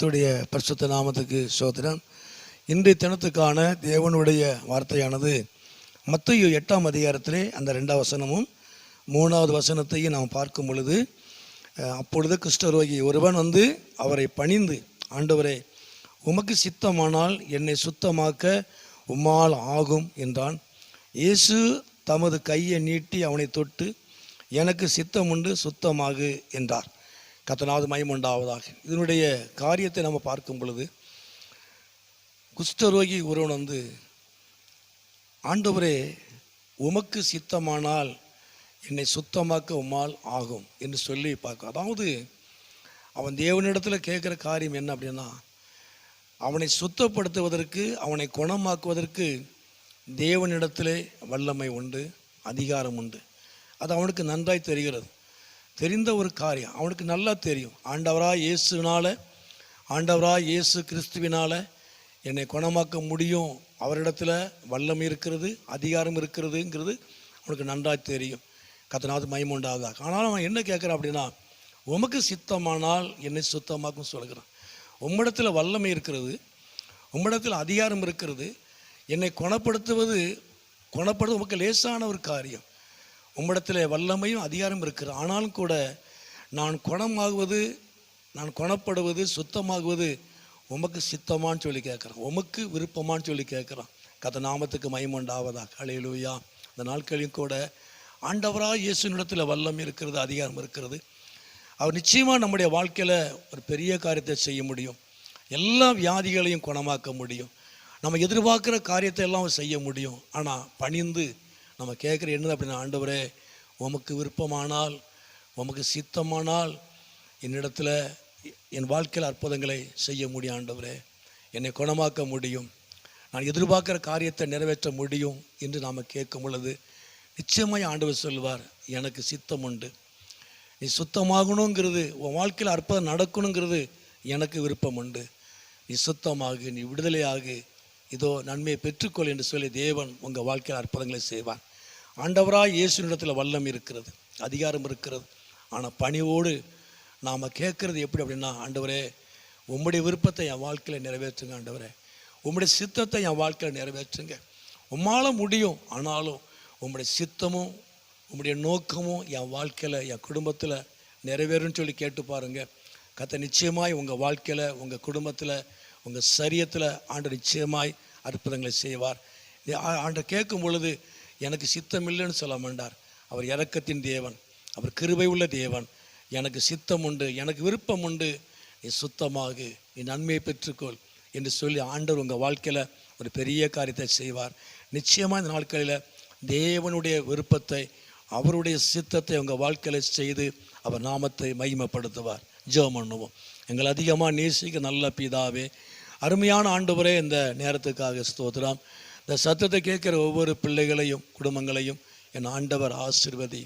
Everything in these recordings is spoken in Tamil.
கத்துடைய பரிசுத்த நாமத்துக்கு சோதனம் இன்றைய தினத்துக்கான தேவனுடைய வார்த்தையானது மத்திய எட்டாம் அதிகாரத்திலே அந்த ரெண்டாம் வசனமும் மூணாவது வசனத்தையும் நாம் பார்க்கும் பொழுது அப்பொழுது கிருஷ்ணரோகி ஒருவன் வந்து அவரை பணிந்து ஆண்டவரே உமக்கு சித்தமானால் என்னை சுத்தமாக்க உம்மால் ஆகும் என்றான். இயேசு தமது கையை நீட்டி அவனை தொட்டு எனக்கு சித்தம் உண்டு சுத்தமாகு என்றார். கத்தனாவது மயம் உண்டாவதாக. இதனுடைய காரியத்தை நம்ம பார்க்கும் பொழுது குஷ்டரோகி ஒருவன் வந்து ஆண்டவரே உமக்கு சித்தமானால் என்னை சுத்தமாக்க உம்மால் ஆகும் என்று சொல்லி பார்க்க அதாவது அவன் தேவனிடத்தில் கேட்குற காரியம் என்ன அப்படின்னா அவனை சுத்தப்படுத்துவதற்கு அவனை குணமாக்குவதற்கு தேவனிடத்திலே வல்லமை உண்டு அதிகாரம் உண்டு. அது அவனுக்கு நன்றாய் தெரிகிறது. தெரிந்த ஒரு காரியம். அவனுக்கு நல்லா தெரியும். ஆண்டவராக இயேசுனால் ஆண்டவராக இயேசு கிறிஸ்துவினால் என்னை குணமாக்க முடியும். அவரிடத்துல வல்லமை இருக்கிறது அதிகாரம் இருக்கிறதுங்கிறது அவனுக்கு நன்றாக தெரியும். கத்தனாவது மயமுண்டாவதாக ஆனால் அவன் என்ன கேட்குறான் அப்படின்னா உமக்கு சித்தமானால் என்னை சுத்தமாக்கும் சொல்கிறான் உம்மிடத்தில் வல்லமை இருக்கிறது உம்மிடத்தில் அதிகாரம் இருக்கிறது என்னை குணப்படுத்துவது குணப்படுவது உமக்கு லேசான ஒரு காரியம். உம்மிடத்தில் வல்லமையும் அதிகாரம் இருக்கிறது. ஆனாலும் கூட நான் குணமாகுவது நான் குணப்படுவது சுத்தமாகுவது உமக்கு சித்தமான்னு சொல்லி கேட்குறான். உமக்கு விருப்பமான்னு சொல்லி கேட்குறான். கத்த நாமத்துக்கு மைமண்டாவதா கலையிலூயா அந்த நாட்களையும் கூட ஆண்டவராக இயேசுனிடத்தில் வல்லம் இருக்கிறது அதிகாரம் இருக்கிறது. அவர் நிச்சயமாக நம்முடைய வாழ்க்கையில் ஒரு பெரிய காரியத்தை செய்ய முடியும். எல்லா வியாதிகளையும் குணமாக்க முடியும். நம்ம எதிர்பார்க்குற காரியத்தை எல்லாம் செய்ய முடியும். ஆனால் பணிந்து நம்ம கேட்குற என்னது அப்படின்னா ஆண்டவரே உமக்கு விருப்பமானால் உமக்கு சித்தமானால் என்னிடத்தில் என் வாழ்க்கையில் அற்புதங்களை செய்ய முடியும் ஆண்டவரே. என்னை குணமாக்க முடியும். நான் எதிர்பார்க்குற காரியத்தை நிறைவேற்ற முடியும் என்று நாம் கேட்கும் பொழுது நிச்சயமாக ஆண்டவர் சொல்வார் எனக்கு சித்தம் உண்டு. நீ சுத்தமாகணுங்கிறது உன் வாழ்க்கையில் அற்புதம் நடக்கணுங்கிறது எனக்கு விருப்பம் உண்டு. நீ சுத்தமாகு நீ விடுதலையாகு. இதோ நன்மையை பெற்றுக்கொள் என்று சொல்லி தேவன் உங்கள் வாழ்க்கையில் அற்புதங்களை செய்வான் ஆண்டவராக இயேசுனிடத்தில் வல்லம் இருக்கிறது அதிகாரம் இருக்கிறது. ஆனால் பணிவோடு நாம் கேட்குறது எப்படி அப்படின்னா ஆண்டவரே உம்முடைய விருப்பத்தை என் வாழ்க்கையில் நிறைவேற்றுங்க ஆண்டவரே. உம்முடைய சித்தத்தை என் வாழ்க்கையில் நிறைவேற்றுங்க. உம்மால முடியும் ஆனாலும் உம்முடைய சித்தமும் உம்முடைய நோக்கமும் என் வாழ்க்கையில் என் குடும்பத்தில் நிறைவேறும்னு சொல்லி கேட்டு பாருங்கள் கத்த நிச்சயமாய் உங்கள் வாழ்க்கையில் உங்கள் குடும்பத்தில் உங்கள் சரியத்தில் ஆண்டு நிச்சயமாய் அற்புதங்களை செய்வார். நீ ஆண்டு கேட்கும் பொழுது எனக்கு சித்தம் இல்லைன்னு சொல்ல மாட்டார். அவர் இறக்கத்தின் தேவன். அவர் கிருபை உள்ள தேவன். எனக்கு சித்தம் உண்டு எனக்கு விருப்பம் உண்டு நீ சுத்தமாக நீ நன்மையை பெற்றுக்கொள் என்று சொல்லி ஆண்டவர் உங்கள் வாழ்க்கையில் ஒரு பெரிய காரியத்தை செய்வார். நிச்சயமாக இந்த நாட்களில் தேவனுடைய விருப்பத்தை அவருடைய சித்தத்தை உங்கள் வாழ்க்கையில் செய்து அவர் நாமத்தை மகிமைப்படுத்துவார். ஜெபம் பண்ணுவோம். எங்களை அதிகமாக நேசிக்க நல்ல பிதாவே அருமையான ஆண்டவரே இந்த நேரத்துக்காக ஸ்தோத்திரம். இந்த சத்தத்தை கேட்குற ஒவ்வொரு பிள்ளைகளையும் குடும்பங்களையும் என் ஆண்டவர் ஆசிர்வதி.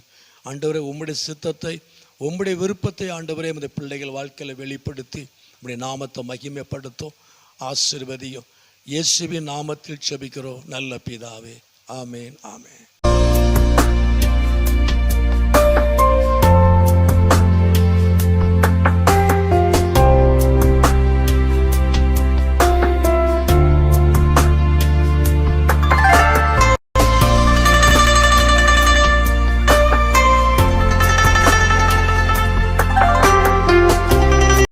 ஆண்டவரே உம்முடைய சித்தத்தை உம்முடைய விருப்பத்தை ஆண்டவரே இந்த பிள்ளைகள் வாழ்க்கையில் வெளிப்படுத்தி உம்முடைய நாமத்தை மகிமைப்படுத்தும் ஆசிர்வதியும். இயேசுவின் நாமத்தில் செபிக்கிறோம். நல்ல பிதாவே. ஆமேன் ஆமேன்.